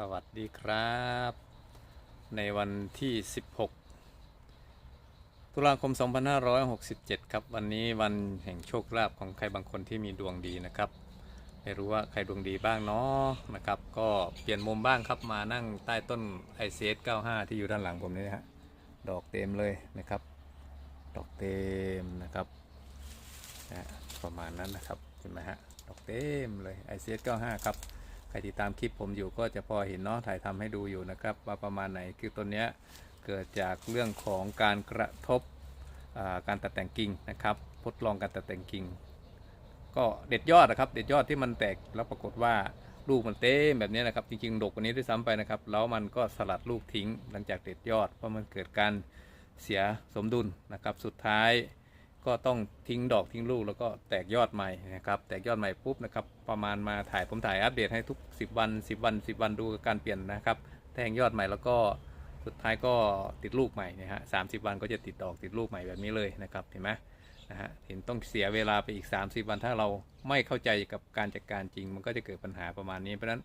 สวัสดีครับ ในวันที่ 16 ตุลาคม 2567 ครับ วันนี้วันแห่งโชคลาภของใครบางคนที่มีดวงดีนะครับ ไม่รู้ว่าใครดวงดีบ้างเนาะนะครับ ก็เปลี่ยนมุมบ้างครับมานั่งใต้ต้น i c s 95 ที่อยู่ด้านหลังผมนี่ฮะดอกเต็มเลยนะครับ ดอกเต็มนะครับประมาณนั้นนะครับเห็นไหมฮะดอกเต็มเลย i c s 95 ครับ ครติดตามคลิปผมอยู่ก็จะพอเห็นเนาะถ่ายทำให้ดูอยู่นะครับว่าประมาณไหนคือต้นเนี้ยเกิดจากเรื่องของการกระทบการตัดแต่งกิ่งนะครับทดลองการตัดแต่งกิ่ง ก็เด็ดยอดนะครับ เด็ดยอดที่มันแตกแล้วปรากฏว่าลูกมันเต็มแบบนี้นะครับจริงๆดกกว่านี้ด้วยซ้ำไปนะครับแล้วมันก็สลัดลูกทิ้งหลังจากเด็ดยอดเพราะมันเกิดการเสียสมดุลนะครับสุดท้าย ก็ต้องทิ้งดอกทิ้งลูกแล้วก็แตกยอดใหม่นะครับ แตกยอดใหม่ปุ๊บนะครับประมาณมาถ่ายผมถ่ายอัปเดตให้ทุก 10 วัน 10 วัน 10 วันดูการเปลี่ยนนะครับแทงยอดใหม่แล้วก็สุดท้ายก็ติดลูกใหม่นะฮะสาวันก็จะติดดอกติดลูกใหม่แบบนี้เลยนะครับเห็นไหมนะฮะเห็นต้องเสียเวลาไปอีก 30 วันถ้าเราไม่เข้าใจกับการจัดการจริง มันก็จะเกิดปัญหาประมาณนี้เพราะฉะนั้น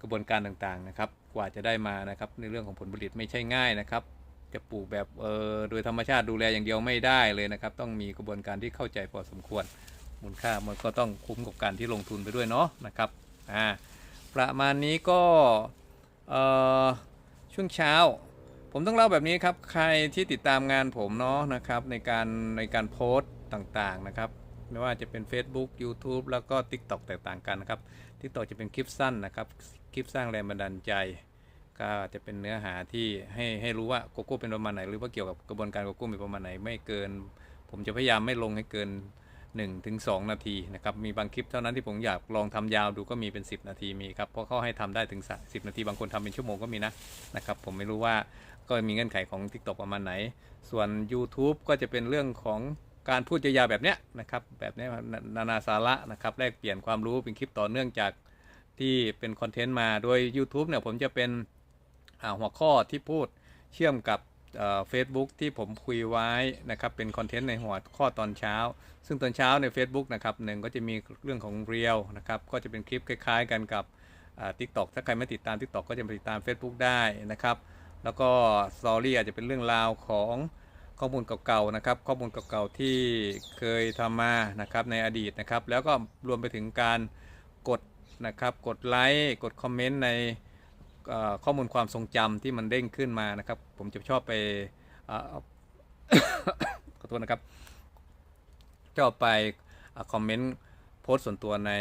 กระบวนการต่างๆนะครับ กว่าจะได้มานะครับในเรื่องของผลผลิตไม่ใช่ง่ายนะครับ จะปลูกแบบเออโดยธรรมชาติดูแลอย่างเดียวไม่ได้เลยนะครับ ต้องมีกระบวนการที่เข้าใจพอสมควร มูลค่ามันก็ต้องคุ้มกับการที่ลงทุนไปด้วยเนาะนะครับอ่าประมาณนี้ก็เออช่วงเช้า ผมต้องเล่าแบบนี้ครับ ใครที่ติดตามงานผมเนาะนะครับในการในการโพสต์ต่างๆนะครับไม่ว่าจะเป็น Facebook YouTube แล้วก็ TikTok แตกต่างกันนะครับ TikTok จะเป็นคลิปสั้นนะครับ คลิปสร้างแรงบันดาลใจ ก็จะเป็นเนื้อหาที่ให้ให้รู้ว่าโกโก้เป็นประมาณไหน หรือว่าเกี่ยวกับกระบวนการโกโก้เป็นประมาณไหนไม่เกิน ผมจะพยายามไม่ลงให้เกิน1ถึง2นาทีนะครับมีบางคลิปเท่านั้นที่ผมอยากลองทำยาวดูก็มีเป็น 10 นาทีมีครับเพราะเขาให้ทำได้ถึง 10 นาทีบางคนทำเป็นชั่วโมงก็มีนะนะครับผมไม่รู้ว่าก็มีเงื่อนไขของ TikTok ประมาณไหน ส่วน YouTube ก็จะเป็นเรื่องของการพูดยาวแบบเนี้ยนะครับแบบเนี้ยนานาสาระนะครับแลกเปลี่ยนความรู้เป็นคลิปต่อเนื่องจากที่เป็นคอนเทนต์มาโดย YouTube เนี่ยผมจะเป็น หัวข้อที่พูดเชื่อมกับเฟซบุ๊กที่ผมคุยไว้นะครับเป็นคอนเทนต์ในหัวข้อตอนเช้า ซึ่งตอนเช้าใน Facebook นะครับหนึ่งก็จะมีเรื่องของเรียลนะครับก็จะเป็นคลิปคล้าย ๆ กันกับทิกตอกถ้าใครไม่ติดตาม TikTok ก็จะไปติดตาม Facebook ได้นะครับแล้วก็สตอรี่อาจจะเป็นเรื่องราวของข้อมูลเก่าๆนะครับข้อมูลเก่าๆที่เคยทำมานะครับในอดีตนะครับแล้วก็รวมไปถึงการกดนะครับกดไลค์กดคอมเมนต์ใน ข้อมูลความทรงจำที่มันเด้งขึ้นมานะครับ ผมจะชอบไปเอ่อขอโทษนะครับชอบไปคอมเมนต์โพสต์ส่วนตัวใน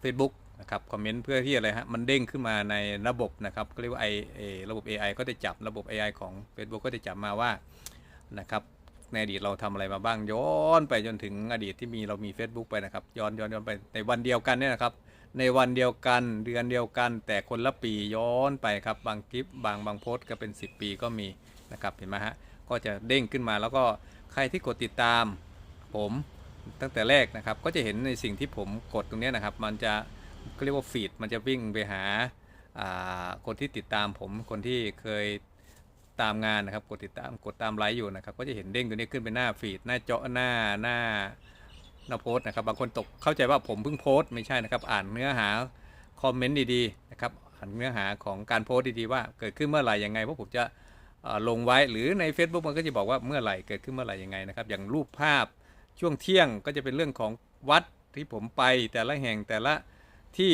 เฟซบุ๊กนะครับคอมเมนต์เพื่อที่อะไรฮะมันเด้งขึ้นมาในระบบนะครับก็เรียกว่าไอเอระบบ AI ก็จะจับระบบ AI ของ Facebook ก็จะจับมาว่านะครับในอดีตเราทำอะไรมาบ้างย้อนไปจนถึงอดีตที่มีเรามี Facebook ไปนะครับ ย้อนย้อนย้อนไปในวันเดียวกันเนี่ยนะครับ ในวันเดียวกันเดือนเดียวกัน แต่คนละปีย้อนไปครับบางคลิปบางบางโพสต์ก็เป็น 10 ปีก็มีนะครับเห็นไหมฮะก็จะเด้งขึ้นมาแล้วก็ใครที่กดติดตามผมตั้งแต่แรกนะครับ ก็จะเห็นในสิ่งที่ผมกดตรงนี้นะครับ มันจะก็เรียกว่าฟีดมันจะวิ่งไปหาาคนที่ติดตามผมคนที่เคยตามงานนะครับ กดติดตามกดตามไลค์อยู่นะครับ ก็จะเห็นเด้งตัวนี้ขึ้นเป็นหน้าฟีดหน้าเจาะหน้าหน้า หน้าโพสต์นะครับบางคนตกเข้าใจว่าผมเพิ่งโพสต์ไม่ใช่นะครับ อ่านเนื้อหาคอมเมนต์ดีๆนะครับอ่านเนื้อหาของการโพสต์ดีๆว่าเกิดขึ้นเมื่อไหร่ยังไงเพราะผมจะลงไว้หรือใน Facebook มันก็จะบอกว่าเมื่อไหร่เกิดขึ้นเมื่อไหร่ยังไงนะครับอย่างรูปภาพช่วงเที่ยงก็จะเป็นเรื่องของวัดที่ผมไปแต่ละแห่งแต่ละที่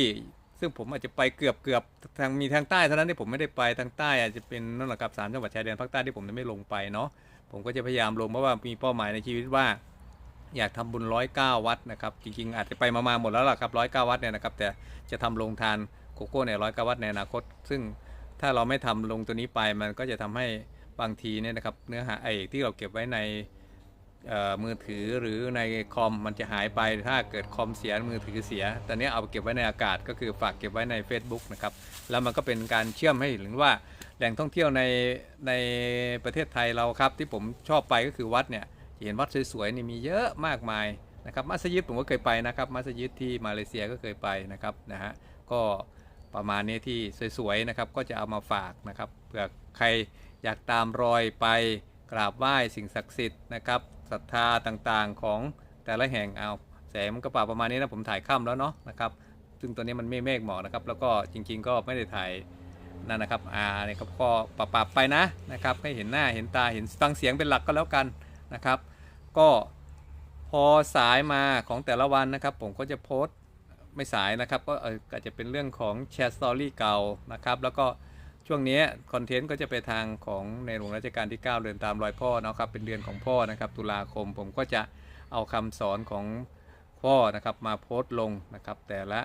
ซึ่งผมอาจจะไปเกือบเกือบทางมีทางใต้เท่านั้นที่ผมไม่ได้ไปทางใต้ อาจจะเป็นนั่นแหละครับสามจังหวัดชายแดนภาคใต้ที่ผมไม่ลงไปเนาะผมก็จะพยายามลงเพราะว่ามีเป้าหมายในชีวิตว่า อยากทำบุญร้อยเก้าวัดนะครับจริงๆ อาจจะไปมาๆหมดแล้วล่ะครับร้อยเก้าวัดเนี่ยนะครับแต่จะทำลงทานโกโก้เนี่ยร้อยเก้าวัดในอนาคต ซึ่งถ้าเราไม่ทำลงตัวนี้ไปมันก็จะทำให้บางทีเนี่ยนะครับเนื้อหาไอ้ที่เราเก็บไว้ในมือถือหรือในคอมมันจะหายไปถ้าเกิดคอมเสียมือถือเสียตอนนี้เอาไปเก็บไว้ในอากาศก็คือฝากเก็บไว้ใน Facebook นะครับแล้วมันก็เป็นการเชื่อมให้เห็นว่าแหล่งท่องเที่ยวในในประเทศไทยเราครับที่ผมชอบไปก็คือวัดเนี่ย เห็นวัดสวยๆนี่มีเยอะมากมายนะครับมัสยิดผมก็เคยไปนะครับมัสยิดที่มาเลเซียก็เคยไปนะครับนะฮะก็ประมาณนี้ที่สวยๆนะครับก็จะเอามาฝากนะครับเผื่อใครอยากตามรอยไปกราบไหว้สิ่งศักดิ์สิทธิ์นะครับศรัทธาต่างๆของแต่ละแห่งเอาแสงมันก็ป่าประมาณนี้นะผมถ่ายค่ำแล้วเนาะนะครับซึ่งตัวนี้มันไม่เมฆหมอกนะครับ แล้วก็จริง ๆ ก็ไม่ได้ถ่ายนั่นนะครับอ่าเนี่ยครับก็ปรับปรับไปนะนะครับให้เห็นหน้าเห็นตาเห็นฟังเสียงเป็นหลักก็แล้วกันนะครับ ก็พอสายมาของแต่ละวันนะครับ ผมก็จะโพสต์ไม่สายนะครับ ก็อาจจะเป็นเรื่องของแชร์สตอรี่เก่านะครับ แล้วก็ช่วงนี้คอนเทนต์ก็จะไปทางของในหลวงรัชกาลที่ 9 เดินตามรอยพ่อนะครับ เป็นเดือนของพ่อนะครับ ตุลาคมผมก็จะเอาคำสอนของพ่อนะครับมาโพสต์ลงนะครับ แต่ละ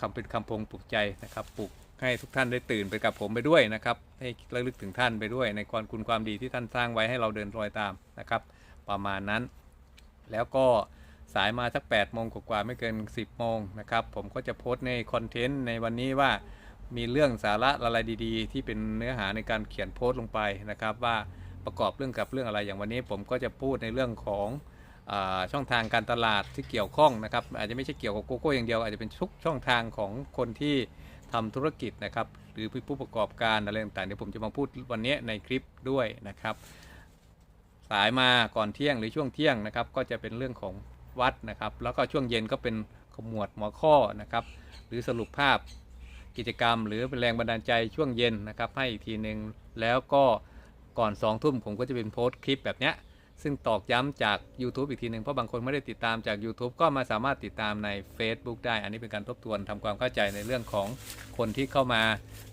คำเป็นคำพงปลุกใจนะครับปลุกให้ทุกท่านได้ตื่นไปกับผมไปด้วยนะครับ ให้ระลึกถึงท่านไปด้วย ในความคุณความดีที่ท่านสร้างไว้ให้เราเดินรอยตามนะครับ ประมาณนั้น แล้วก็สายมาสัก8โมงกว่าๆไม่เกิน 10โมงนะครับ ผมก็จะโพสต์ในคอนเทนต์ในวันนี้ว่ามีเรื่องสาระอะไรดี ๆ ที่เป็นเนื้อหาในการเขียนโพสต์ลงไปนะครับ ว่าประกอบเรื่องกับเรื่องอะไรอย่างวันนี้ ผมก็จะพูดในเรื่องของอช่องทางการตลาดที่เกี่ยวข้องนะครับ อาจจะไม่ใช่เกี่ยวกับโกโก้อย่างเดียวอาจจะเป็นทุกช่องทางของคนที่ทำธุรกิจนะครับ หรือผู้ประกอบการอะไรต่างๆเดี๋ยวผมจะมาพูดวันนี้ในคลิปด้วยนะครับ สายมาก่อนเที่ยงหรือช่วงเที่ยงนะครับก็จะเป็นเรื่องของวัดนะครับ แล้วก็ช่วงเย็นก็เป็นขมวดหัวข้อนะครับ หรือสรุปภาพกิจกรรม หรือเป็นแรงบันดาลใจช่วงเย็นนะครับ ให้อีกทีหนึ่งแล้วก็ก่อน2องทุ่มผมก็จะเป็นโพสต์คลิปแบบเนี้ยซึ่งตอกย้ำจาก YouTube อีกทีหนึ่งเพราะบางคนไม่ได้ติดตามจาก YouTube ก็มาสามารถติดตามใน Facebook ได้ อันนี้เป็นการทบทวนทำความเข้าใจในเรื่องของคนที่เข้ามา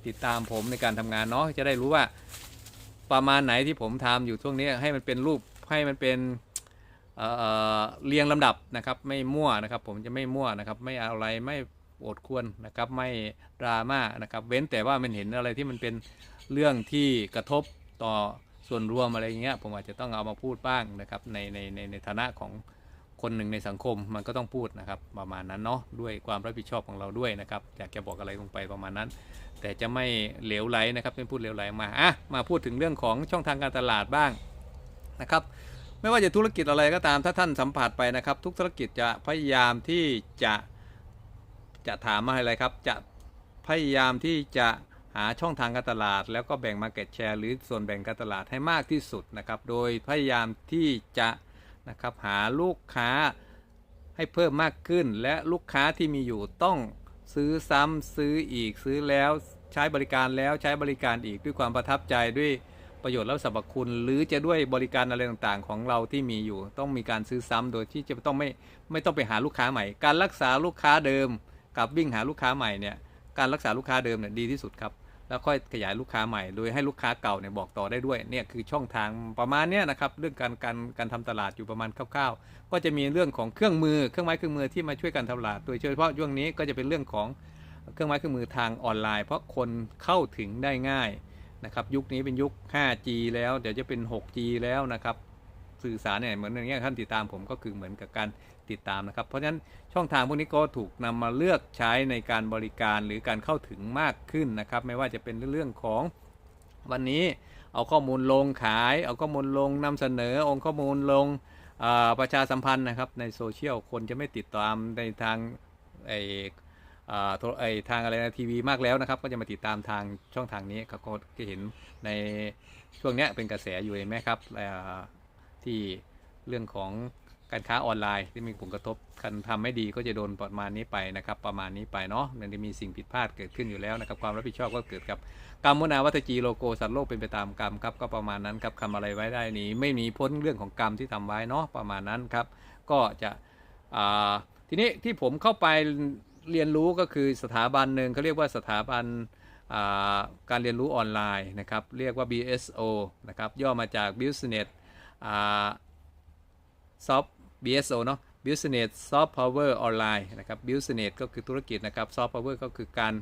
ติดตามผมในการทำงานเนาะจะได้รู้ว่า ประมาณไหนที่ผมทำอยู่ช่วงนี้ให้มันเป็นรูปให้มันเป็นเเรียงลำดับนะครับ ไม่มั่วนะครับ ผมจะไม่มั่วนะครับ ไม่เอาอะไรไม่โอดควรนะครับ ไม่ดราม่านะครับ เว้นแต่ว่ามันเห็นอะไรที่มันเป็นเรื่องที่กระทบต่อส่วนรวมอะไรเงี้ยผมอาจจะต้องเอามาพูดบ้างนะครับในในในในฐานะของ คนหนึ่งในสังคมมันก็ต้องพูดนะครับประมาณนั้นเนาะด้วยความรับผิดชอบของเราด้วยนะครับอยากจะบอกอะไรลงไปประมาณนั้น แต่จะไม่เหลวไหลนะครับไม่พูดเหลวไหลมาอะมาพูดถึงเรื่องของช่องทางการตลาดบ้างนะครับไม่ว่าจะธุรกิจอะไรก็ตามถ้าท่านสัมผัสไปนะครับ ทุกธุรกิจจะพยายามที่จะจะถามมาอะไรครับ จะพยายามที่จะหาช่องทางการตลาด แล้วก็แบ่ง Market Share หรือส่วนแบ่งการตลาดให้มากที่สุดนะครับ โดยพยายามที่จะ นะครับหาลูกค้าให้เพิ่มมากขึ้น และลูกค้าที่มีอยู่ต้องซื้อซ้ำซื้ออีกซื้อแล้วใช้บริการแล้วใช้บริการอีกด้วยความประทับใจด้วยประโยชน์และสรรพคุณ หรือจะด้วยบริการอะไรต่างๆ ของเราที่มีอยู่ ต้องมีการซื้อซ้ำโดยที่จะต้องไม่ไม่ต้องไปหาลูกค้าใหม่ การรักษาลูกค้าเดิม กับวิ่งหาลูกค้าใหม่เนี่ยการรักษาลูกค้าเดิมเนี่ยดีที่สุดครับ แล้วค่อยขยายลูกค้าใหม่ โดยให้ลูกค้าเก่าเนี่ยบอกต่อได้ด้วยเนี่ยคือช่องทางประมาณเนี้ยนะครับเรื่องการการการทำตลาดอยู่ประมาณคร่าวๆ ก็จะมีเรื่องของเครื่องมือเครื่องไม้เครื่องมือที่มาช่วยกันทำตลาด โดยเฉพาะช่วงนี้ก็จะเป็นเรื่องของเครื่องไม้เครื่องมือทางออนไลน์ เพราะคนเข้าถึงได้ง่ายนะครับยุคนี้เป็นยุค 5G แล้วเดี๋ยวจะเป็น 6G แล้วนะครับสื่อสารเนี่ยเหมือนอย่างเงี้ยท่านติดตามผมก็คือเหมือนกับการ ติดตามนะครับ เพราะฉะนั้นช่องทางพวกนี้ก็ถูกนำมาเลือกใช้ในการบริการหรือการเข้าถึงมากขึ้นนะครับ ไม่ว่าจะเป็นเรื่องของวันนี้เอาข้อมูลลงขาย เอาข้อมูลลงนำเสนอองค์ข้อมูลลงประชาสัมพันธ์นะครับในโซเชียลคนจะไม่ติดตามในทางไอทรไอทางอะไรนะทีวีมากแล้วนะครับ ก็จะมาติดตามทางช่องทางนี้ครับก็จะเห็นในช่วงนี้เป็นกระแสอยู่เห็นไหมครับที่เรื่องของ การค้าออนไลน์ที่มีผลกระทบการทำไม่ดีก็จะโดนประมาณนี้ไปนะครับ ประมาณนี้ไปเนาะมันจะมีสิ่งผิดพลาดเกิดขึ้นอยู่แล้วนะครับ ความรับผิดชอบก็เกิดกับกรรมมนาวัตจีโลโกสัตว์โลกเป็นไปตามกรรมครับ ก็ประมาณนั้นครับคำอะไรไว้ได้นี้ ไม่มีพ้นเรื่องของกรรมที่ทำไว้เนาะประมาณนั้นครับ ก็จะทีนี้ที่ผมเข้าไปเรียนรู้ก็คือสถาบันหนึ่งเขาเรียกว่าสถาบันาการเรียนรู้ออนไลน์นะครับ เรียกว่า BSO นะครับ ย่อมาจาก Business า Soft BSO เนาะ Business Soft Power Online นะครับ Business ก็คือธุรกิจนะครับ Soft Power ก็คือการ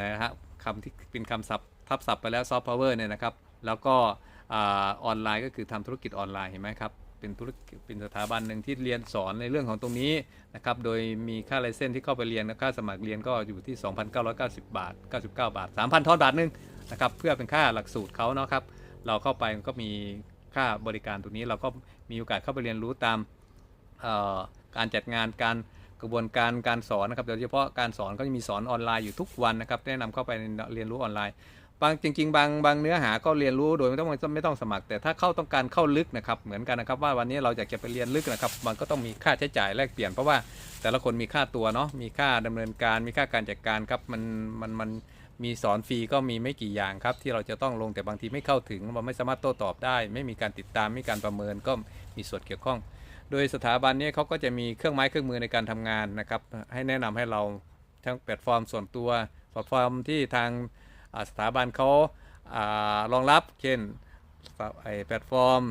นะฮะคำที่เป็นคำศัพท์ทับศัพท์ไปแล้ว Soft Power เนี่ยนะครับ แล้วก็ออนไลน์ก็คือทำธุรกิจออนไลน์เห็นไหมครับเป็นธุรกิจเป็นสถาบันหนึ่งที่เรียนสอนในเรื่องของตรงนี้นะครับ โดยมีค่าไลเซนที่เข้าไปเรียนนะค่าสมัครเรียนก็อยู่ที่ 2,990 บาท 99 บาท 3,000ทอนบาทหนึงนะครับ เพื่อเป็นค่าหลักสูตรเขาเนาะครับ เราเข้าไปก็มี ค่าบริการตรงนี้เราก็มีโอกาสเข้าไปเรียนรู้ตามการจัดงานการกระบวนการการสอนนะครับโดยเฉพาะการสอนก็จะมีสอนออนไลน์อยู่ทุกวันนะครับแนะนำเข้าไปเรียนรู้ออนไลน์บางจริง ๆ บางบางเนื้อหาก็เรียนรู้โดยไม่ต้องไม่ต้องสมัคร แต่ถ้าเข้าต้องการเข้าลึกนะครับเหมือนกันนะครับว่าวันนี้เราอยากจะไปเรียนลึกนะครับ มันก็ต้องมีค่าใช้จ่ายแลกเปลี่ยนเพราะว่าแต่ละคนมีค่าตัวเนาะมีค่าดำเนินการมีค่าการจัดการครับมันมันมันมี มีสอนฟรีก็มีไม่กี่อย่างครับที่เราจะต้องลงแต่บางทีไม่เข้าถึงมันไม่สามารถโต้ตอบได้ ไม่มีการติดตามไม่มีการประเมินก็มีส่วนเกี่ยวข้อง โดยสถาบันนี้เขาก็จะมีเครื่องไม้เครื่องมือในการทำงานนะครับให้แนะนำให้เราทั้งแพลตฟอร์มส่วนตัวแพลตฟอร์มที่ทางสถาบันเขาอารองรับเช่นไอแพลตฟอร์ม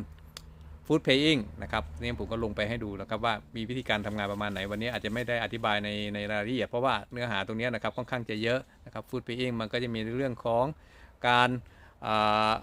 ฟู้ดเพย์อิงนะครับนี่ผมก็ลงไปให้ดูแล้วครับว่ามีวิธีการทำงานประมาณไหนวันนี้อาจจะไม่ได้อธิบายในในรายละเอียดเพราะว่าเนื้อหาตรงนี้นะครับค่อนข้างจะเยอะนะครับฟู้ดเพย์อิงมันก็จะมีเรื่องของการอ่า